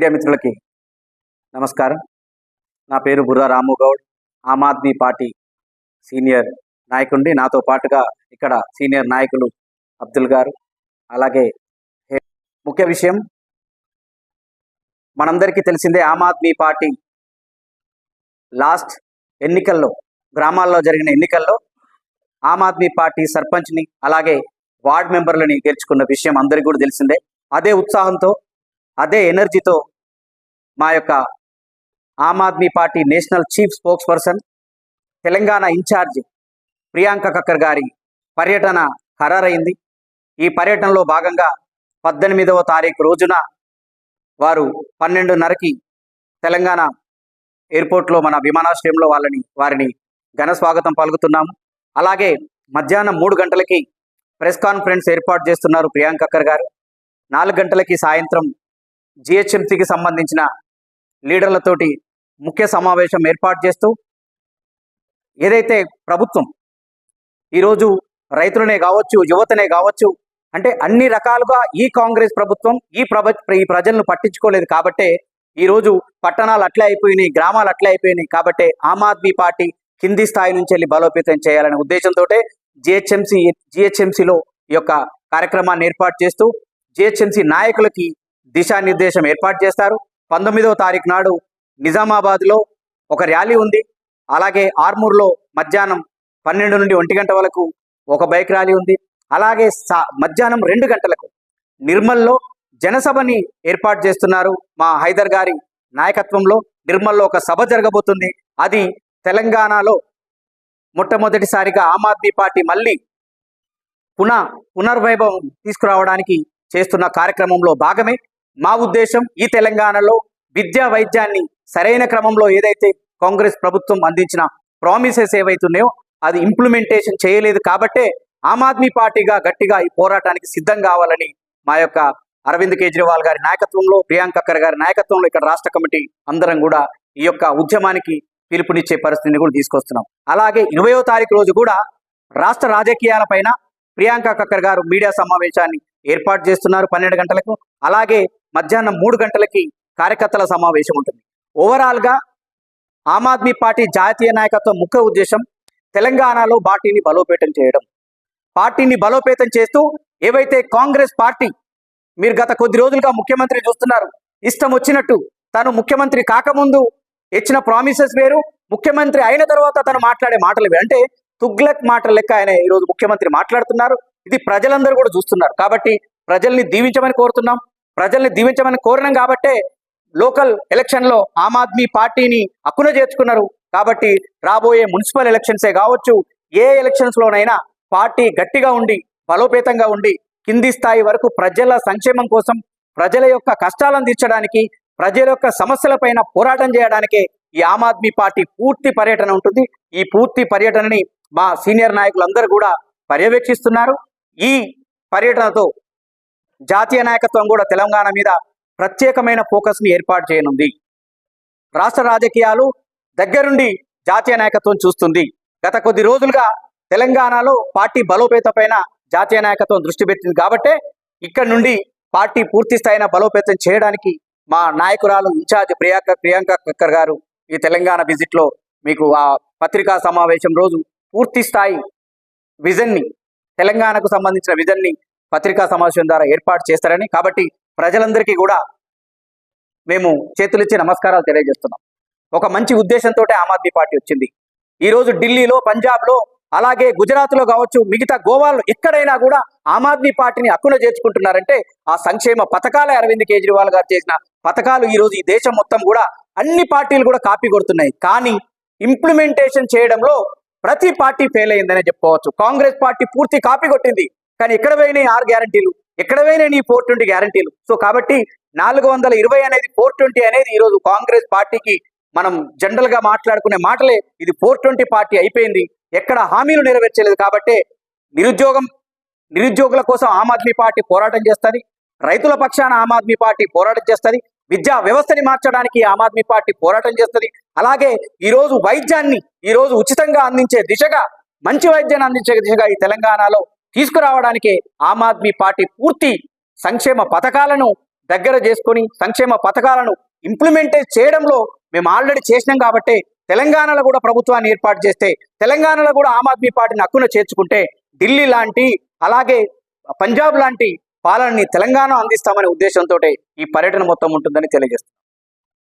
Media మిత్రులకి నమస్కారం. నా పేరు బుర్రా రాము గౌడ్. ఆమ్ ఆద్మీ పార్టీ సీనియర్ నాయకుడిని నాతో పాటుగా ఇక్కడ సీనియర్ నాయకులు అబ్దుల్ గారు. అలాగే ముఖ్య విషయం మనందరికీ తెలిసిందే ఆమ్ ఆద్మీ పార్టీ లాస్ట్ ఎన్నికల్లో గ్రామాల్లో జరిగిన ఎన్నికల్లో ఆమ్ ఆద్మీ పార్టీ సర్పంచ్ని అలాగే వార్డ్ మెంబర్లని గెలుచుకున్న విషయం అందరికీ కూడా తెలిసిందే. అదే ఉత్సాహంతో అదే ఎనర్జీతో మా యొక్క Aam Aadmi Party national chief spokesperson Telangana incharge Priyanka Kakkar గారి పర్యటన ఖరారైంది. ఈ పర్యటనలో భాగంగా పద్దెనిమిదవ తారీఖు రోజున వారు పన్నెండున్నరకి తెలంగాణ ఎయిర్పోర్ట్లో మన విమానాశ్రయంలో వాళ్ళని వారిని ఘన స్వాగతం పలుకుతున్నాము. అలాగే మధ్యాహ్నం మూడు గంటలకి ప్రెస్ కాన్ఫరెన్స్ ఏర్పాటు చేస్తున్నారు ప్రియాంక కక్కర్ గారు. నాలుగు గంటలకి సాయంత్రం జిహెచ్ఎంసీకి సంబంధించిన లీడర్లతోటి ముఖ్య సమావేశం ఏర్పాటు చేస్తూ ఏదైతే ప్రభుత్వం ఈరోజు రైతులనే కావచ్చు యువతనే కావచ్చు అంటే అన్ని రకాలుగా ఈ కాంగ్రెస్ ప్రభుత్వం ఈ ప్రభ ఈ ప్రజలను పట్టించుకోలేదు కాబట్టే ఈరోజు పట్టణాలు అట్లే అయిపోయినాయి గ్రామాలు అట్లే అయిపోయినాయి కాబట్టి ఆమ్ ఆద్మీ పార్టీ కింది స్థాయి నుంచి వెళ్ళి బలోపేతం చేయాలనే ఉద్దేశంతో జిహెచ్ఎంసీ జిహెచ్ఎంసీలో ఈ యొక్క కార్యక్రమాన్ని ఏర్పాటు చేస్తూ జిహెచ్ఎంసీ నాయకులకి దిశానిర్దేశం ఏర్పాటు చేస్తారు. పంతొమ్మిదవ తారీఖు నాడు నిజామాబాద్లో ఒక ర్యాలీ ఉంది. అలాగే ఆర్మూర్లో మధ్యాహ్నం పన్నెండు నుండి ఒంటి గంట వరకు ఒక బైక్ ర్యాలీ ఉంది. అలాగే సా- మధ్యాహ్నం రెండు గంటలకు నిర్మల్లో జనసభని ఏర్పాటు చేస్తున్నారు మా హైదర్ గారి నాయకత్వంలో. నిర్మల్లో ఒక సభ జరగబోతుంది. అది తెలంగాణలో మొట్టమొదటిసారిగా ఆమ్ ఆద్మీ పార్టీ మళ్ళీ పునః పునర్వైభవం తీసుకురావడానికి చేస్తున్న కార్యక్రమంలో భాగమే. మా ఉద్దేశం ఈ తెలంగాణలో విద్యా వైద్యాన్ని సరైన క్రమంలో ఏదైతే కాంగ్రెస్ ప్రభుత్వం అందించిన ప్రామిసెస్ ఏవైతున్నాయో అది ఇంప్లిమెంటేషన్ చేయలేదు కాబట్టే ఆమ్ ఆద్మీ పార్టీగా గట్టిగా ఈ పోరాటానికి సిద్ధం కావాలని మా యొక్క అరవింద్ కేజ్రీవాల్ గారి నాయకత్వంలో ప్రియాంక కక్కర్ గారి నాయకత్వంలో ఇక్కడ రాష్ట్ర కమిటీ అందరం కూడా ఈ యొక్క ఉద్యమానికి పిలుపునిచ్చే పరిస్థితిని కూడా తీసుకొస్తున్నాం. అలాగే ఇరవయో తారీఖు రోజు కూడా రాష్ట్ర రాజకీయాలపైన ప్రియాంక కక్కర్ గారు మీడియా సమావేశాన్ని ఏర్పాటు చేస్తున్నారు పన్నెండు గంటలకు. అలాగే మధ్యాహ్నం మూడు గంటలకి కార్యకర్తల సమావేశం ఉంటుంది. ఓవరాల్గా ఆమ్ ఆద్మీ పార్టీ జాతీయ నాయకత్వం ముఖ్య ఉద్దేశం తెలంగాణలో పార్టీని బలోపేతం చేయడం. పార్టీని బలోపేతం చేస్తూ ఏవైతే కాంగ్రెస్ పార్టీ మీరు గత కొద్ది రోజులుగా ముఖ్యమంత్రి చూస్తున్నారు ఇష్టం వచ్చినట్టు తను ముఖ్యమంత్రి కాకముందు ఇచ్చిన ప్రామిసెస్ వేరు ముఖ్యమంత్రి అయిన తర్వాత తను మాట్లాడే మాటలు అంటే తుగ్లక్ మాటల లెక్క ఆయన ఈరోజు ముఖ్యమంత్రి మాట్లాడుతున్నారు. ఇది ప్రజలందరూ కూడా చూస్తున్నారు. కాబట్టి ప్రజల్ని దీవించమని కోరుతున్నాం. ప్రజల్ని దీవించమని కోరినాం కాబట్టే లోకల్ ఎలక్షన్లో ఆమ్ ఆద్మీ పార్టీని అక్కున చేర్చుకున్నారు. కాబట్టి రాబోయే మున్సిపల్ ఎలక్షన్సే కావచ్చు ఏ ఎలక్షన్స్లోనైనా పార్టీ గట్టిగా ఉండి బలోపేతంగా ఉండి కింది స్థాయి వరకు ప్రజల సంక్షేమం కోసం ప్రజల యొక్క కష్టాలను తీర్చడానికి ప్రజల యొక్క సమస్యలపైన పోరాటం చేయడానికే ఈ ఆమ్ ఆద్మీ పార్టీ పూర్తి పర్యటన ఉంటుంది. ఈ పూర్తి పర్యటనని మా సీనియర్ నాయకులందరూ కూడా పర్యవేక్షిస్తున్నారు. ఈ పర్యటనతో జాతీయ నాయకత్వం కూడా తెలంగాణ మీద ప్రత్యేకమైన ఫోకస్ని ఏర్పాటు చేయనుంది. రాష్ట్ర రాజకీయాలు దగ్గరుండి జాతీయ నాయకత్వం చూస్తుంది. గత కొద్ది రోజులుగా తెలంగాణలో పార్టీ బలోపేత పైన జాతీయ నాయకత్వం దృష్టి పెట్టింది కాబట్టే ఇక్కడ నుండి పార్టీ పూర్తి స్థాయిన బలోపేతం చేయడానికి మా నాయకురాలు ఇన్ఛార్జ్ ప్రియాంక ప్రియాంక కక్కర్ గారు ఈ తెలంగాణ విజిట్లో మీకు ఆ పత్రికా సమావేశం రోజు పూర్తి స్థాయి విజన్ని తెలంగాణకు సంబంధించిన విజన్ని పత్రికా సమావేశం ద్వారా ఏర్పాటు చేస్తారని కాబట్టి ప్రజలందరికీ కూడా మేము చేతులిచ్చి నమస్కారాలు తెలియజేస్తున్నాం. ఒక మంచి ఉద్దేశంతో ఆమ్ ఆద్మీ పార్టీ వచ్చింది. ఈ రోజు ఢిల్లీలో పంజాబ్లో అలాగే గుజరాత్లో కావచ్చు మిగతా గోవాలో ఎక్కడైనా కూడా ఆమ్ ఆద్మీ పార్టీని అక్కున చేర్చుకుంటున్నారంటే ఆ సంక్షేమ పథకాలే అరవింద్ కేజ్రీవాల్ గారు చేసిన పథకాలు ఈ రోజు ఈ దేశం మొత్తం కూడా అన్ని పార్టీలు కూడా కాపీ కొడుతున్నాయి. కానీ ఇంప్లిమెంటేషన్ చేయడంలో ప్రతి పార్టీ ఫెయిల్ అయిందనే చెప్పుకోవచ్చు. కాంగ్రెస్ పార్టీ పూర్తి కాపీ కొట్టింది. కానీ ఎక్కడ పోయినాయి ఆరు గ్యారంటీలు? ఎక్కడ పోయినాయి నీ ఫోర్ ట్వంటీ గ్యారంటీలు? సో కాబట్టి నాలుగు వందల ఇరవై అనేది ఫోర్ ట్వంటీ అనేది ఈరోజు కాంగ్రెస్ పార్టీకి మనం జనరల్గా మాట్లాడుకునే మాటలే. ఇది ఫోర్ ట్వంటీ పార్టీ అయిపోయింది. ఎక్కడ హామీలు నెరవేర్చలేదు కాబట్టి నిరుద్యోగం నిరుద్యోగుల కోసం ఆమ్ ఆద్మీ పార్టీ పోరాటం చేస్తుంది. రైతుల పక్షాన ఆమ్ ఆద్మీ పార్టీ పోరాటం చేస్తుంది. విద్యా వ్యవస్థని మార్చడానికి ఆమ్ ఆద్మీ పార్టీ పోరాటం చేస్తుంది. అలాగే ఈ రోజు వైద్యాన్ని ఈ రోజు ఉచితంగా అందించే దిశగా మంచి వైద్యాన్ని అందించే దిశగా ఈ తెలంగాణలో తీసుకురావడానికి ఆమ్ ఆద్మీ పార్టీ పూర్తి సంక్షేమ పథకాలను దగ్గర చేసుకొని సంక్షేమ పథకాలను ఇంప్లిమెంట్ చేయడంలో మేము ఆల్రెడీ చేసినాం కాబట్టి తెలంగాణలో కూడా ప్రభుత్వాన్ని ఏర్పాటు చేస్తే తెలంగాణలో కూడా ఆమ్ ఆద్మీ పార్టీని హక్కున చేర్చుకుంటే ఢిల్లీ లాంటి అలాగే పంజాబ్ లాంటి పాలనని తెలంగాణ అందిస్తామనే ఉద్దేశంతో ఈ పర్యటన మొత్తం ఉంటుందని తెలియజేస్తుంది